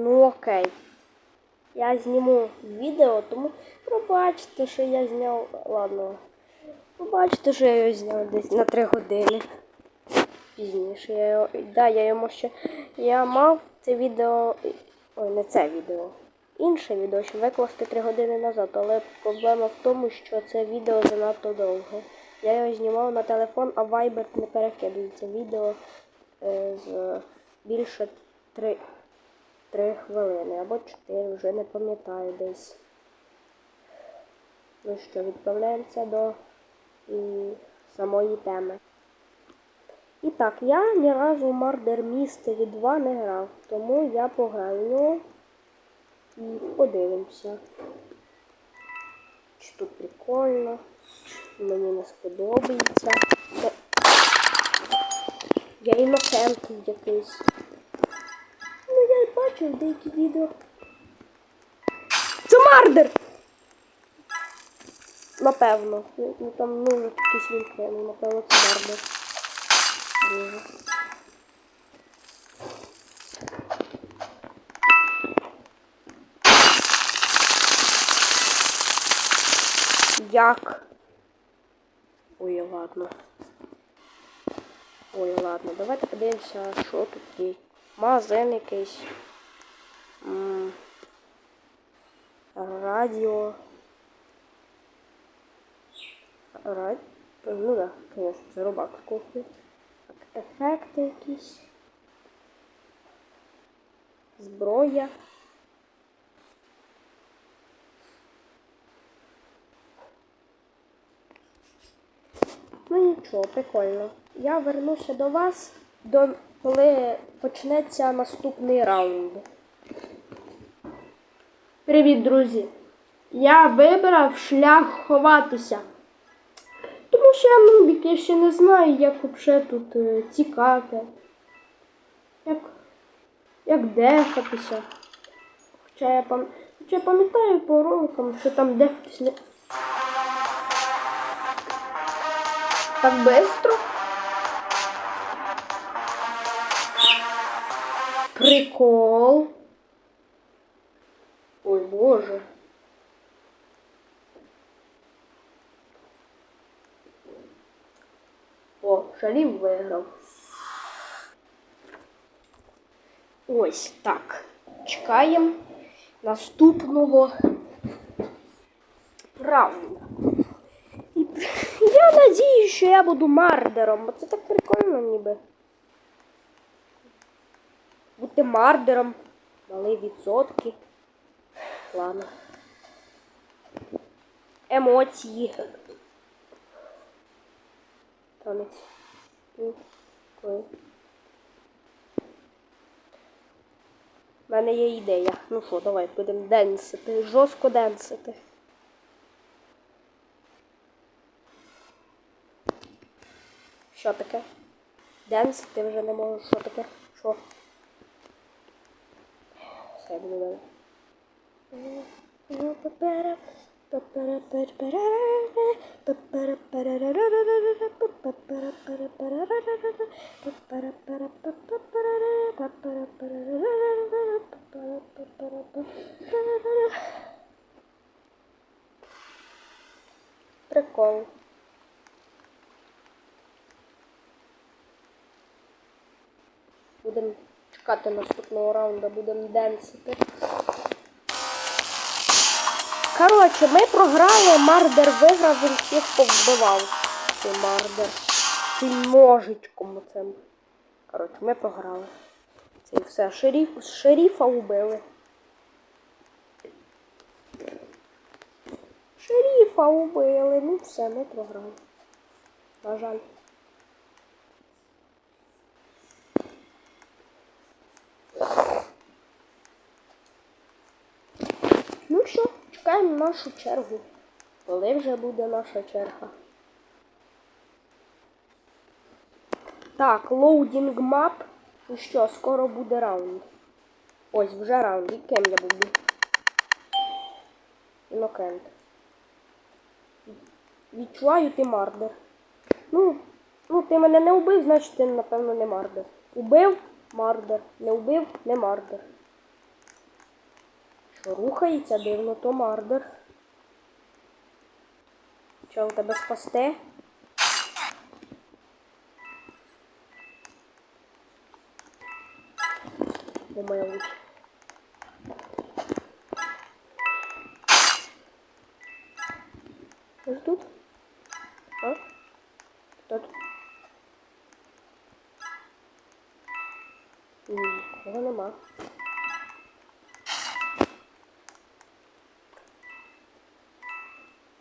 Ну окей. Я зніму відео, тому пробачте, що я зняв. Ладно. Побачите, що я його зняв десь на 3 години. Пізніше. Я його... Да, я йому ще. Я мав це відео. Ой, не це відео. Інше відео, щоб викласти 3 години назад, але проблема в тому, що це відео занадто довго. Я його знімав на телефон, а Viber не перекидується. Відео е, з більше 3, 3 хвилини або 4, вже не пам'ятаю десь. Ну що, відправляємося до і, самої теми. І так, я ні разу в Murder Mystery 2 не грав, тому я пограю і подивимося. Чи тут прикольно, мені не сподобається. Я інокент якийсь. Ну, бачив деякі відео. Це мардер! Напевно. Ну, ну, там ну, якийсь вімкнений, напевно, це мардер. Боже. Як? Ой, ладно. Ой, ладно, давайте подивимося, що тут є. Магазин якийсь. Радіо. Радіо. Ну да, конечно, це з кухні. Так, ефекти якісь. Зброя. Ну нічого, прикольно. Я вернуся до вас, до, коли почнеться наступний раунд. Привіт, друзі! Я вибрав шлях ховатися. Тому що я нубік, я ще не знаю, як взагалі тут е, тікати. Як, як дефатися. Хоча я, пам... Хоча я пам'ятаю по роликам, що там дефатись не. Так быстро? Прикол. Ой, боже. Шалів виграв. Ось так. Чекаємо наступного. І я надію, що я буду мардером, бо це так прикольно ніби. Бути мардером. Мали відсотки. Ладно. Емоції. Ну, такої. У мене є ідея. Ну що, давай будемо денсити. Жорстко денсити. Що таке? Денс, ти вже не можеш. Що таке? Що? Все, я буду далі. Прикол. Будемо чекати наступного раунду, будемо денсити. Коротше, ми програли, Мардер виграв, він всіх повбивав. Цей Мардер. Цим ножичком оцим. Коротше, ми програли. Це і все. Шеріф, шеріфа убили. Шеріфа убили. Ну все, ми програли. На жаль. Ну що, чекаємо нашу чергу. Коли вже буде наша черга? Так, лоудінг мап. Ну що, скоро буде раунд. Ось, вже раунд. І ким я буду? Інокент. Відчуваю ти мардер. Ну, ну ти мене не вбив, значить ти, напевно, не мардер. Убив мардер. Не вбив не мардер. Що рухається дивно, то мардер. У тебе бо моя лучше. Может тут? А? Кто тут? Ні, нема.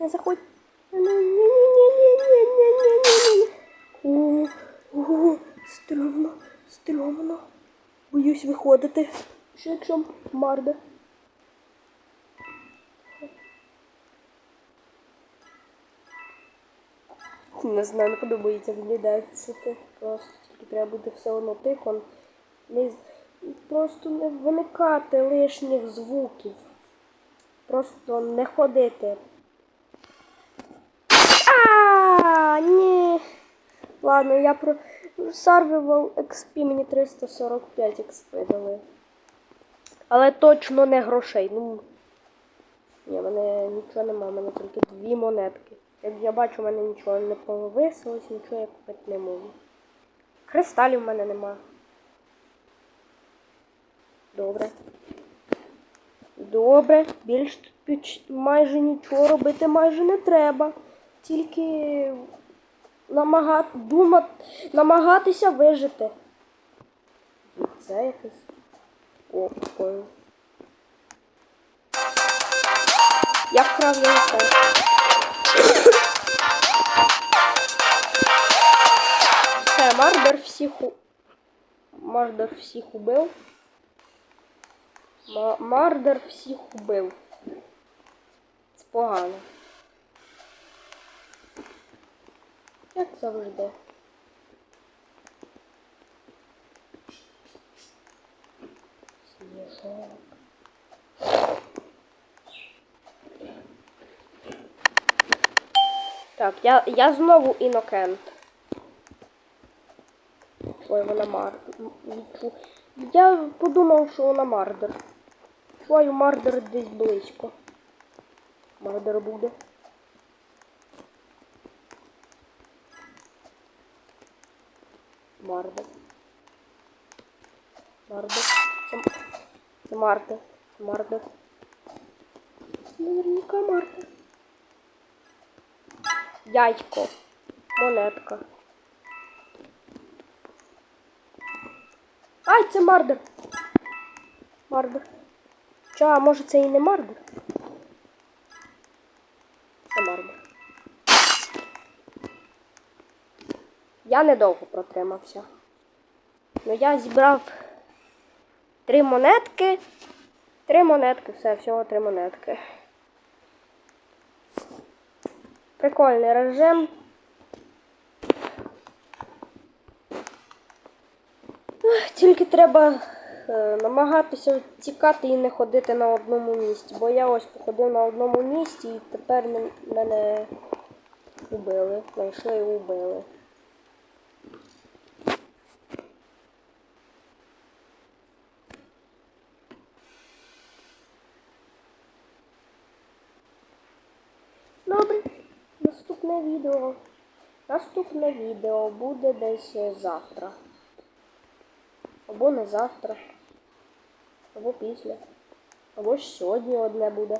Не заходь. Ні-ні-ні-ні-ні-ні-ні-ні. О, о, стрьомно, стрьомно. Боюсь виходити. Що якщо марда? Не знаю, не подобається виглядає це. Просто тільки треба бути все одно тихо. Просто не виникати лишніх звуків. Просто не ходити. А, ні. Ладно, я про Survival XP мені 345 XP дали. Але точно не грошей. Ну. Ні, мене нічого немає, в мене тільки дві монетки. Як я бачу, в мене нічого не повисилось, нічого я купити не можу. Кристалів в мене нема. Добре. Добре, більш майже нічого робити майже не треба. Тільки намагати, думати, намагатися вижити. Це якесь. О, прикольно. Я вкрав яйце. Все, Мардер всіх у... Мардер всіх убив. Ма- Мардер всіх убив. Це погано. Як завжди. Сніжок. Так, я, я знову інокент. Ой, вона мар. м- м- фу. Я подумав, що вона мардер. Твою мардер десь близько. Мардер буде. Мардер. Мардер. Це, мардер. Це мардер. Це наверняка мардер. Дядько. Монетка. Ай, це мардер. Мардер. Ча, а може це і не мардер? Це мардер. Я недовго протримався. Ну я зібрав три монетки. Три монетки, все, всього три монетки. Прикольний режим. Тільки треба е, намагатися тікати і не ходити на одному місці. Бо я ось походив на одному місці і тепер мене убили. Знайшли і убили. Добре, наступне відео. Наступне відео буде десь завтра. Або не завтра. Або після. Або ж сьогодні одне буде.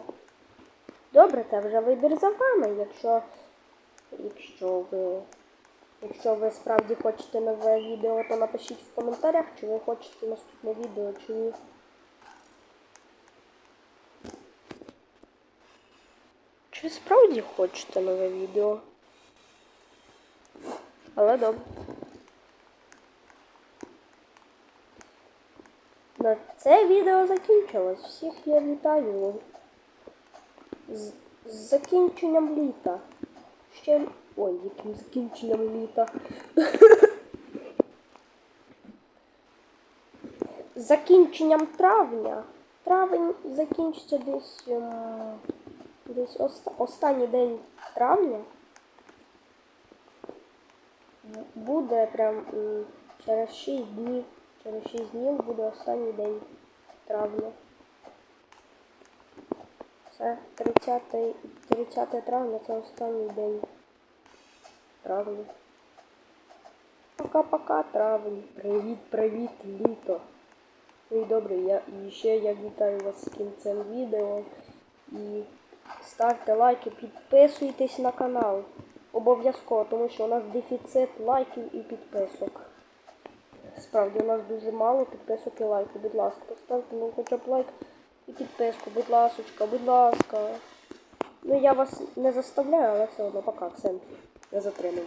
Добре, це вже вибір за вами. Якщо, якщо ви. Якщо ви справді хочете нове відео, то напишіть в коментарях, чи ви хочете наступне відео, чи ні. Чи справді хочете нове відео? Але добре. На це відео закінчилось. Всіх я вітаю. З, з закінченням літа. Ще. Ой, яким закінченням літа. З закінченням травня. Травень закінчиться десь. Десь оста- останній день травня. Буде прям через 6 днів. Через 6 днів буде останній день травня. Все, 30, 30 травня це останній день травня. Пока-пока, травень. Привіт, привіт, літо. Ну і добре, я ще я вітаю вас з кінцем відео. І ставте лайки, підписуйтесь на канал. Обов'язково, тому що у нас дефіцит лайків і підписок. Справді, у нас дуже мало підписок і лайків. Будь ласка, поставте ну, хоча б лайк і підписку. Будь ласочка, будь ласка. Ну я вас не заставляю, але все одно пока, всем. не затримую.